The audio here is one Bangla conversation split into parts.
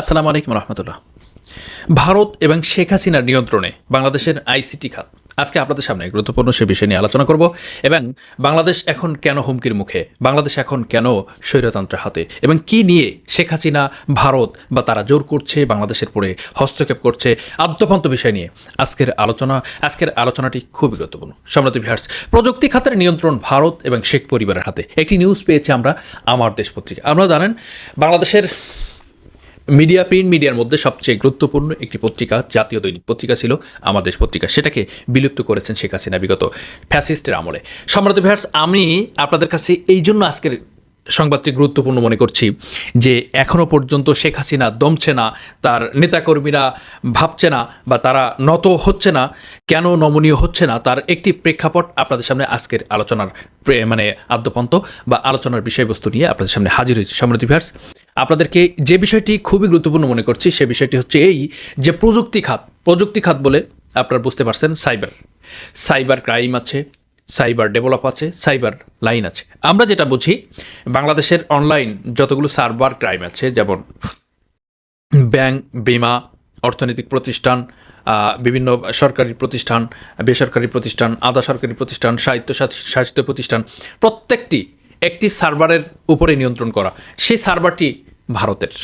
আসসালামু আলাইকুম রহমতুল্লাহ। ভারত এবং শেখ হাসিনার নিয়ন্ত্রণে বাংলাদেশের আইসিটি খাত। আজকে আপনাদের সামনে গুরুত্বপূর্ণ সে বিষয় নিয়ে আলোচনা করব এবং বাংলাদেশ এখন কেন হুমকির মুখে? বাংলাদেশ এখন কেন স্বৈরতন্ত্রের হাতে? এবং কি নিয়ে শেখ হাসিনা, ভারত বা তারা জোর করছে, বাংলাদেশের পরে হস্তক্ষেপ করছে? আদ্যপান্ত বিষয় নিয়ে আজকের আলোচনা। আজকের আলোচনাটি খুবই গুরুত্বপূর্ণ। সম্রাট ভিহার্স প্রযুক্তি খাতের নিয়ন্ত্রণ ভারত এবং শেখ পরিবারের হাতে। একটি নিউজ পেয়েছি আমরা, আমার দেশ পত্রিকা। আপনারা জানেন, বাংলাদেশের মিডিয়া প্রিন্ট মিডিয়ার মধ্যে সবচেয়ে গুরুত্বপূর্ণ একটি পত্রিকা, জাতীয় দৈনিক পত্রিকা ছিল আমার দেশ পত্রিকা। সেটাকে বিলুপ্ত করেছেন শেখ হাসিনা বিগত ফ্যাসিস্টের আমলে। সম্রাট ভিহার্স আমি আপনাদের কাছে এই জন্য আজকের সংবাদটি গুরুত্বপূর্ণ মনে করছি যে এখনও পর্যন্ত শেখ হাসিনা দমছে না, তার নেতাকর্মীরা ভাবছে না বা তারা নত হচ্ছে না, কেন নমনীয় হচ্ছে না, তার একটি প্রেক্ষাপট আপনাদের সামনে আজকের আলোচনার মানে আদ্যপন্ত বা আলোচনার বিষয়বস্তু নিয়ে আপনাদের সামনে হাজির হয়েছে। সমৃদ্ধ ভিহার্স আপনাদেরকে যে বিষয়টি খুবই গুরুত্বপূর্ণ মনে করছি, সে বিষয়টি হচ্ছে এই যে প্রযুক্তি খাত প্রযুক্তি খাত বলে আপনারা বুঝতে পারছেন সাইবার। সাইবার ক্রাইম আছে, সাইবার ডেভেলপ আছে, সাইবার লাইন আছে। আমরা যেটা বুঝি, বাংলাদেশের অনলাইন যতগুলো সার্ভার ক্রাইম আছে, যেমন ব্যাংক, বিমা, অর্থনৈতিক প্রতিষ্ঠান বিভিন্ন সরকারি প্রতিষ্ঠান, বেসরকারি প্রতিষ্ঠান, আধা সরকারি প্রতিষ্ঠান, সাহিত্য সাহিত্য প্রতিষ্ঠান, প্রত্যেকটি একটি সার্ভারের উপরে নিয়ন্ত্রণ করা। সেই সার্ভারটি ভারতের।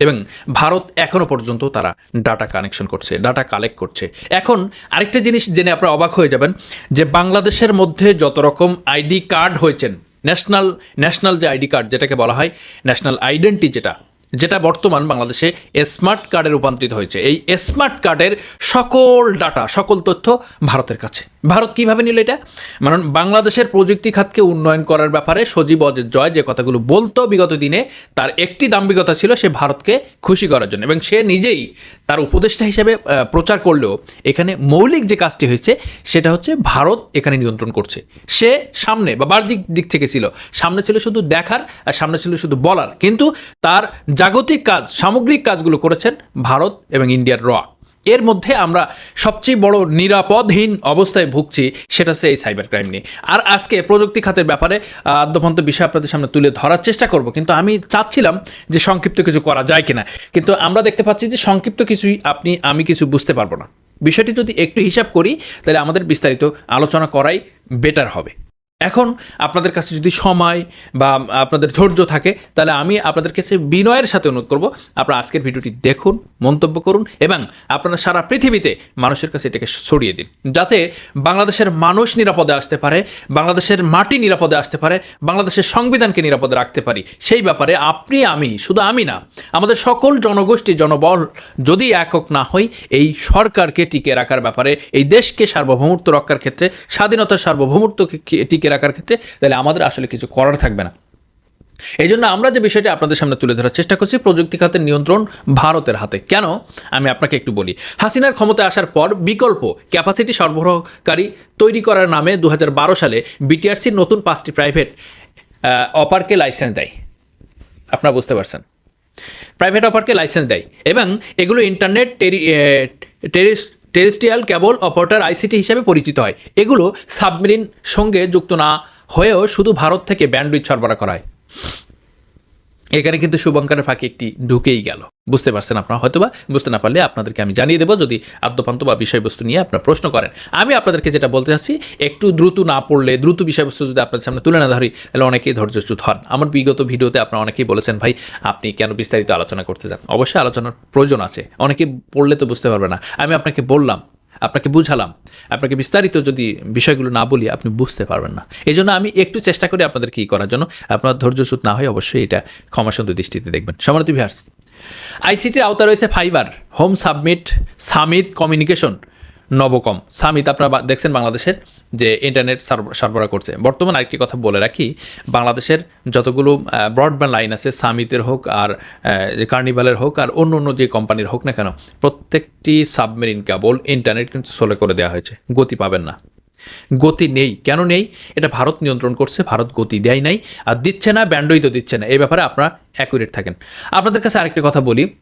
এবং ভারত এখনও পর্যন্ত তারা ডাটা কানেকশন করছে, ডাটা কালেক্ট করছে। এখন আরেকটা জিনিস জেনে আপনারা অবাক হয়ে যাবেন যে বাংলাদেশের মধ্যে যত রকম আইডি কার্ড হয়েছেন ন্যাশনাল ন্যাশনাল যে আইডি কার্ড যেটাকে বলা হয় ন্যাশনাল আইডেন্টি যেটা যেটা বর্তমান বাংলাদেশে স্মার্ট কার্ডে রূপান্তরিত হয়েছে। এই স্মার্ট কার্ডের সকল ডাটা সকল তথ্য ভারতের কাছে। ভারত কীভাবে নিল এটা? মানে বাংলাদেশের প্রযুক্তি খাতকে উন্নয়ন করার ব্যাপারে সজীব অজের জয় যে কথাগুলো বলতো বিগত দিনে, তার একটি দাম্ভিকতা ছিল সে ভারতকে খুশি করার জন্য এবং সে নিজেই তার উপদেষ্টা হিসেবে প্রচার করলেও এখানে মৌলিক যে কাজটি হয়েছে, সেটা হচ্ছে ভারত এখানে নিয়ন্ত্রণ করছে। সে সামনে বা বাহ্যিক দিক থেকে ছিল। সামনে ছিল শুধু দেখার আর সামনে ছিল শুধু বলার। কিন্তু তার জাগতিক কাজ, সামগ্রিক কাজগুলো করেছেন ভারত এবং ইন্ডিয়ার র এর মধ্যে আমরা সবচেয়ে বড় নিরাপদহীন অবস্থায় ভুগছি সেটা হচ্ছে এই সাইবার ক্রাইম নিয়ে। আর আজকে প্রযুক্তি খাতের ব্যাপারে আদ্যপন্ত বিষয় আপনাদের সামনে তুলে ধরার চেষ্টা করব, কিন্তু আমি চাচ্ছিলাম যে সংক্ষিপ্ত কিছু করা যায় কিনা। কিন্তু আমরা দেখতে পাচ্ছি যে সংক্ষিপ্ত কিছুই আপনি, আমি কিছু বুঝতে পারব না। বিষয়টি যদি একটু হিসাব করি, তাহলে আমাদের বিস্তারিত আলোচনা করাই বেটার হবে। এখন আপনাদের কাছে যদি সময় বা আপনাদের ধৈর্য থাকে, তাহলে আমি আপনাদের কাছে বিনয়ের সাথে অনুরোধ করব, আপনারা আজকের ভিডিওটি দেখুন, মন্তব্য করুন এবং আপনারা সারা পৃথিবীতে মানুষের কাছে এটাকে ছড়িয়ে দিন। যাতে বাংলাদেশের মানুষ নিরাপদে আসতে পারে, বাংলাদেশের মাটি নিরাপদে আসতে পারে, বাংলাদেশের সংবিধানকে নিরাপদে রাখতে পারি। সেই ব্যাপারে আপনি, আমি, শুধু আমি না, আমাদের সকল জনগোষ্ঠী, জনবল যদি একক না হই, এই সরকারকে টিকে রাখার ব্যাপারে, এই দেশকে সার্বভৌমত্ব রক্ষার ক্ষেত্রে, স্বাধীনতার সার্বভৌমত্বকে কি- টিকে রাখার ক্ষেত্রে তাহলে আমাদের আসলে কিছু করার থাকবে না। এই জন্য আমরা যে বিষয়টি আপনাদের সামনে তুলে ধরার চেষ্টা করছি প্রযুক্তি খাতের নিয়ন্ত্রণ ভারতের হাতে। কেন? আমি আপনাকে একটু বলি। হাসিনার ক্ষমতায় আসার পর বিকল্প ক্যাপাসিটি সরবরাহকারী তৈরি করার নামে দু হাজার বারো সালে বিটিআরসির নতুন পাঁচটি প্রাইভেট অপারকে লাইসেন্স দেয়। আপনারা বুঝতে পারছেন? প্রাইভেট অপারকে লাইসেন্স দেয় এবং এগুলো ইন্টারনেট টেরি টেরিস টেরিস্ট্রিয়াল কেবল অপারেটর আইসিটি হিসাবে পরিচিত হয়। এগুলো সাবমেরিন সঙ্গে যুক্ত না হয়েও শুধু ভারত থেকে ব্যান্ডউইথ সরবরাহ করায়। এখানে কিন্তু শুভঙ্করের ফাঁকে একটি ঢুকেই গেল। বুঝতে পারছেন আপনারা? হয়তোবা বুঝতে না পারলে আপনাদেরকে আমি জানিয়ে দেবো যদি আদ্যপান্ত বা বিষয়বস্তু নিয়ে আপনার প্রশ্ন করেন। আমি আপনাদেরকে যেটা বলতে চাচ্ছি, একটু দ্রুত না পড়লে, দ্রুত বিষয়বস্তু যদি আপনাদের সামনে তুলে না ধরি, তাহলে অনেকেই ধৈর্যচ্যুত হন। আমার বিগত ভিডিওতে আপনারা অনেকেই বলেছেন, ভাই, আপনি কেন বিস্তারিত আলোচনা করতে চান অবশ্যই আলোচনার প্রয়োজন আছে। অনেকে পড়লে তো বুঝতে পারবে না। আমি আপনাকে বললাম আপনাকে বুঝালাম। আপনাকে বিস্তারিত যদি বিষয়গুলো না বলি, আপনি বুঝতে পারবেন না। এই জন্য আমি একটু চেষ্টা করি আপনাদের কী করার জন্য। আপনার ধৈর্যচ্যুত না হয় অবশ্যই এটা ক্ষমাসুন্দর দৃষ্টিতে দেখবেন। সমানতি ভিহার্স আইসিটির আওতা রয়েছে fiber, home submit, Summit communication. Novocom. Summit, আপনারা দেখছেন বাংলাদেশের যে ইন্টারনেট সার্ব- সরবরাহ করছে। বর্তমান আরেকটি কথা বলে রাখি, বাংলাদেশের যতগুলো ব্রডব্যান্ড লাইন আছে, সামিতের হোক আর কার্নিভালের হোক আর অন্য অন্য যে কোম্পানির হোক না কেন, প্রত্যেকটি সাবমেরিন কেবল ইন্টারনেট কিন্তু সোলো করে দেওয়া হয়েছে। গতি পাবেন না। গতি নেই। কেন নেই? এটা ভারত নিয়ন্ত্রণ করছে, ভারত গতি দেয় নাই, আর দিচ্ছে না ব্যান্ডই তো দিচ্ছে না। এই ব্যাপারে আপনারা অ্যাকুরেট থাকেন। আপনাদের কাছে আরেকটি কথা বলি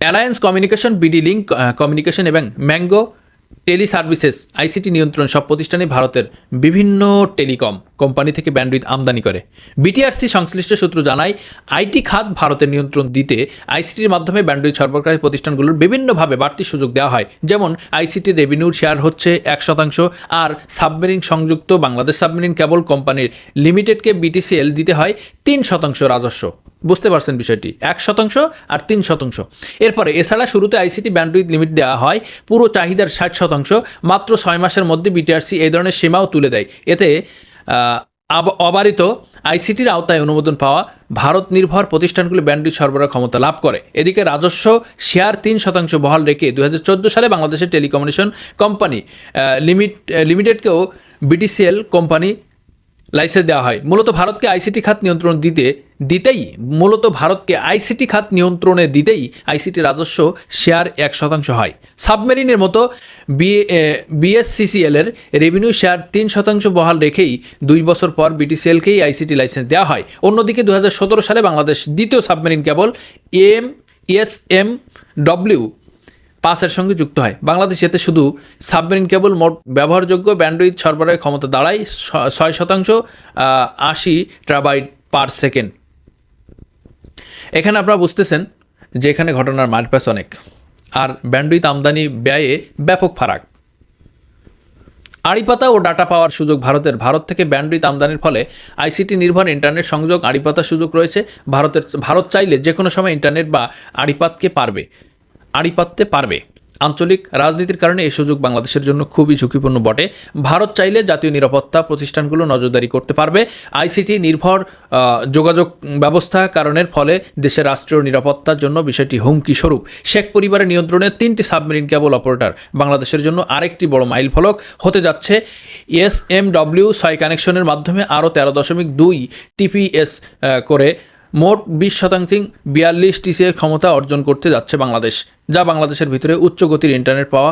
alliance communication BD link communication এবং ম্যাঙ্গো টেলি সার্ভিসেস আইসিটি নিয়ন্ত্রণ সব প্রতিষ্ঠানে ভারতের বিভিন্ন টেলিকম কোম্পানি থেকে ব্যান্ডউইথ আমদানি করে। বিটিআরসি সংশ্লিষ্ট সূত্র জানায় আইটি খাত ভারতের নিয়ন্ত্রণ দিতে আইসিটির মাধ্যমে ব্যান্ডউইথ সরবরাহকারী প্রতিষ্ঠানগুলোর বিভিন্নভাবে বাড়তি সুযোগ দেওয়া হয়। যেমন আইসিটি রেভিনিউর শেয়ার হচ্ছে এক শতাংশ আর সাবমেরিন সংযুক্ত বাংলাদেশ সাবমেরিন কেবল কোম্পানির লিমিটেডকে বিটিসিএল দিতে হয় তিন শতাংশ রাজস্ব। বুঝতে পারছেন বিষয়টি। এক শতাংশ আর তিন শতাংশ। এরপরে, এছাড়া শুরুতে আইসিটি ব্যান্ডউইথ লিমিট দেওয়া হয়, পুরো চাহিদার ষাট শতাংশ, মাত্র ছয় মাসের মধ্যে বিটিআরসি এই ধরনের সীমাও তুলে দেয়। এতে অবারিত আইসিটির আওতায় অনুমোদন পাওয়া ভারত নির্ভর প্রতিষ্ঠানগুলি ব্যান্ডউইথ সরবরাহ ক্ষমতা লাভ করে। এদিকে, রাজস্ব শেয়ার তিন শতাংশ বহাল রেখে দু হাজার চোদ্দ সালে বাংলাদেশের টেলিকমিউনিকেশন কোম্পানি লিমিট লিমিটেডকেও বিটিসিএল কোম্পানি লাইসেন্স দেওয়া হয়। মূলত ভারতকে আইসিটি খাত নিয়ন্ত্রণ দিতে, দিতেই, মূলত ভারতকে আইসিটি খাত নিয়ন্ত্রণে দিতেই আইসিটি রাজস্ব শেয়ার এক শতাংশ হয়। সাবমেরিনের মতো বিএসসিসিএল এর রেভিনিউ শেয়ার তিন শতাংশ বহাল রেখেই দুই বছর পর বিটিসিএলকেই আইসিটি লাইসেন্স দেওয়া হয়। অন্যদিকে দু হাজার সতেরো সালে বাংলাদেশ দ্বিতীয় submarine cable M S M W পাসের সঙ্গে যুক্ত হয়। বাংলাদেশ এতে শুধু সাবমেরিন কেবল মোট ব্যবহারযোগ্য ব্যান্ডউইথ সরবরাহের ক্ষমতা দাঁড়ায় ছয় শতাংশ আশি ট্রাবাইট পার সেকেন্ড। এখানে আপনারা বুঝতেছেন যে এখানে ঘটনার মারপ্যাস অনেক, আর ব্যান্ডউইথ আমদানি ব্যয়ে ব্যাপক ফারাক। আড়িপাতা ও ডাটা পাওয়ার সুযোগ ভারতের, ভারত থেকে ব্যান্ডউইথ আমদানির ফলে আইসিটি নির্ভর ইন্টারনেট সংযোগ আড়িপাতার সুযোগ রয়েছে। ভারতের, ভারত চাইলে যে কোনো সময় ইন্টারনেট বা আড়িপাতকে পারবে। আড়িপাততে পারবে। আঞ্চলিক রাজনীতির কারণে এই সুযোগ বাংলাদেশের জন্য খুবই ঝুঁকিপূর্ণ বটে। ভারত চাইলে জাতীয় নিরাপত্তা প্রতিষ্ঠানগুলো নজরদারি করতে পারবে। আইসিটি নির্ভর যোগাযোগ ব্যবস্থা কারণের ফলে দেশের রাষ্ট্রীয় নিরাপত্তার জন্য বিষয়টি হুমকি স্বরূপ। শেখ পরিবারের নিয়ন্ত্রণে তিনটি সাবমেরিন কেবল অপারেটর বাংলাদেশের জন্য আরেকটি বড় মাইল ফলক হতে যাচ্ছে। এস এম ডব্লিউ ছয় কানেকশনের মাধ্যমে আরও তেরো দশমিক দুই টিপিএস করে মোট বিশ শতাংশ বিয়াল্লিশ টিসিএর ক্ষমতা অর্জন করতে যাচ্ছে বাংলাদেশ, যা বাংলাদেশের ভিতরে উচ্চ গতির ইন্টারনেট পাওয়া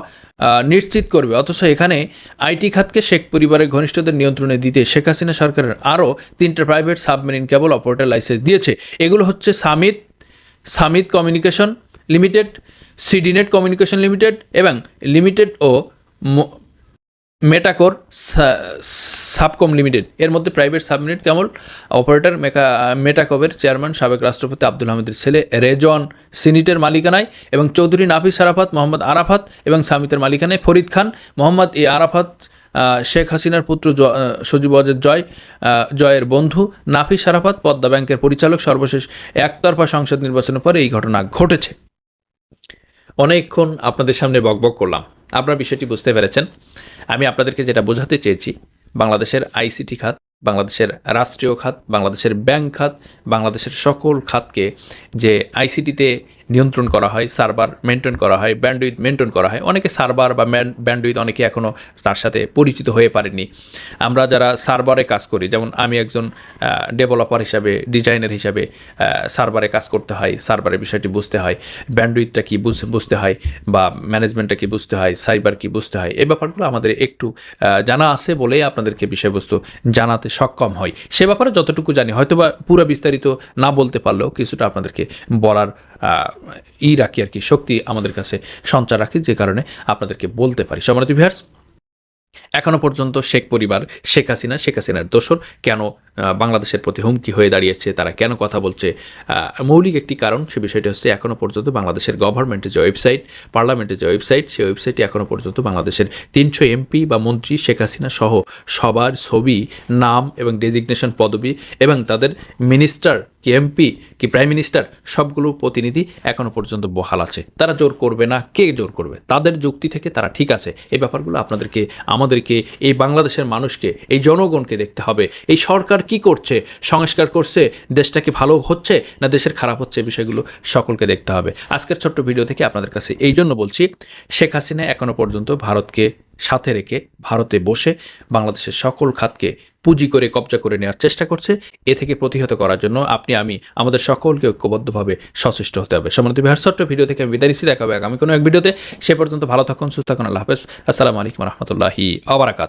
নিশ্চিত করবে। অথচ এখানে আইটি খাতকে শেখ পরিবারের ঘনিষ্ঠদের নিয়ন্ত্রণে দিতে শেখ হাসিনা সরকারের আরও তিনটে private submarine cable operator license দিয়েছে। এগুলো হচ্ছে Summit Summit communication limited CdNet communication limited এবং লিমিটেড ও মেটাকোর সাবকম লিমিটেড। এর মধ্যে প্রাইভেট সাবমিট কেমন অপারেটর মেকা মেটাকবের চেয়ারম্যান সাবেক রাষ্ট্রপতি আব্দুল হামিদের ছেলে, রেজন সিনিটের মালিকানায়, এবং চৌধুরী নাফিস আরাফাত, মোহাম্মদ আরাফাত, এবং সামিতের মালিকানায় ফরিদ খান, মোহাম্মদ এ আরাফাত শেখ হাসিনার পুত্র সজীব অজের জয় জয়ের বন্ধু, নাফিস আরাফাত, পদ্মা ব্যাংকের পরিচালক, সর্বশেষ একতরফা সংসদ নির্বাচনের পরে এই ঘটনা ঘটেছে। অনেকক্ষণ আপনাদের সামনে বকবক করলাম। আপনারা বিষয়টি বুঝতে পেরেছেন। আমি আপনাদেরকে যেটা বোঝাতে চেয়েছি বাংলাদেশের আইসিটি খাত বাংলাদেশের রাষ্ট্রীয় খাত বাংলাদেশের ব্যাংক খাত বাংলাদেশের সকল খাতকে যে আইসিটিতে নিয়ন্ত্রণ করা হয়, সার্ভার মেনটেন করা হয়, ব্যান্ডউইথ মেনটেন করা হয়। অনেকে সার্ভার বা ব্যান্ডউইথ অনেকে এখনও তার সাথে পরিচিত হয়ে পারেনি আমরা যারা সার্ভারে কাজ করি, যেমন আমি একজন ডেভেলপার হিসাবে, ডিজাইনার হিসাবে সার্ভারে কাজ করতে হয়, সার্ভারের বিষয়টি বুঝতে হয়, ব্যান্ডউইথটা কী বুঝ- বুঝতে হয় বা ম্যানেজমেন্টটা কী বুঝতে হয়, সাইবার কী বুঝতে হয়, এই ব্যাপারগুলো আমাদের একটু জানা আছে বলেই আপনাদেরকে বিষয়বস্তু জানাতে সক্ষম হয় সে ব্যাপারে যতটুকু জানি হয়তো বা পুরো বিস্তারিত না বলতে পারলেও কিছুটা আপনাদেরকে বলার ই রাখি আর কি শক্তি আমাদের কাছে সঞ্চার রাখি যে কারণে আপনাদেরকে বলতে পারি। সমানিত ভিহার্স এখনও পর্যন্ত শেখ পরিবার, শেখ হাসিনা, শেখ হাসিনার দোসর কেন বাংলাদেশের প্রতি হুমকি হয়ে দাঁড়িয়েছে, তারা কেন কথা বলছে মৌলিক একটি কারণ সে বিষয়টি হচ্ছে এখনও পর্যন্ত বাংলাদেশের গভর্নমেন্টের যে ওয়েবসাইট পার্লামেন্টের যে ওয়েবসাইট সেই ওয়েবসাইটে এখনও পর্যন্ত বাংলাদেশের তিনশো এমপি বা মন্ত্রী শেখ হাসিনা সহ সবার ছবি, নাম এবং ডেজিগনেশন পদবি এবং তাদের মিনিস্টার কি এমপি, কি প্রাইম মিনিস্টার সবগুলো প্রতিনিধি এখনও পর্যন্ত বহাল আছে। তারা জোর করবে না, কে জোর করবে? তাদের যুক্তি থেকে তারা ঠিক আছে। এই ব্যাপারগুলো আপনাদেরকে, আমাদেরকে, এই বাংলাদেশের মানুষকে, এই জনগণকে দেখতে হবে। এই সরকার কি করছে? সংস্কার করছে? দেশটা কি ভালো হচ্ছে? না দেশের খারাপ হচ্ছে? বিষয়গুলো সকলকে দেখতে হবে। আজকের ছোট্ট ভিডিও থেকে আপনাদের কাছে এই জন্য বলছি, শেখ হাসিনা এখনও পর্যন্ত ভারতকে সাথে রেখে ভারতে বসে বাংলাদেশের সকল খাতকে পুঁজি করে কবজা করে নেওয়ার চেষ্টা করছে। এ থেকে প্রতিহত করার জন্য আপনি, আমি, আমাদের সকলকে ঐক্যবদ্ধভাবে সচেষ্ট হতে হবে। সমানিত বিহার, ছোট্ট ভিডিও থেকে আমি বিদায় নিচ্ছি। দেখা হবে আগামী কোনো এক ভিডিওতে। সে পর্যন্ত ভালো থাকুন, সুস্থ থাকুন। আল্লাহ হাফেজ। আসসালামু আলাইকুম রহমতুল্লাহি আবরাকাত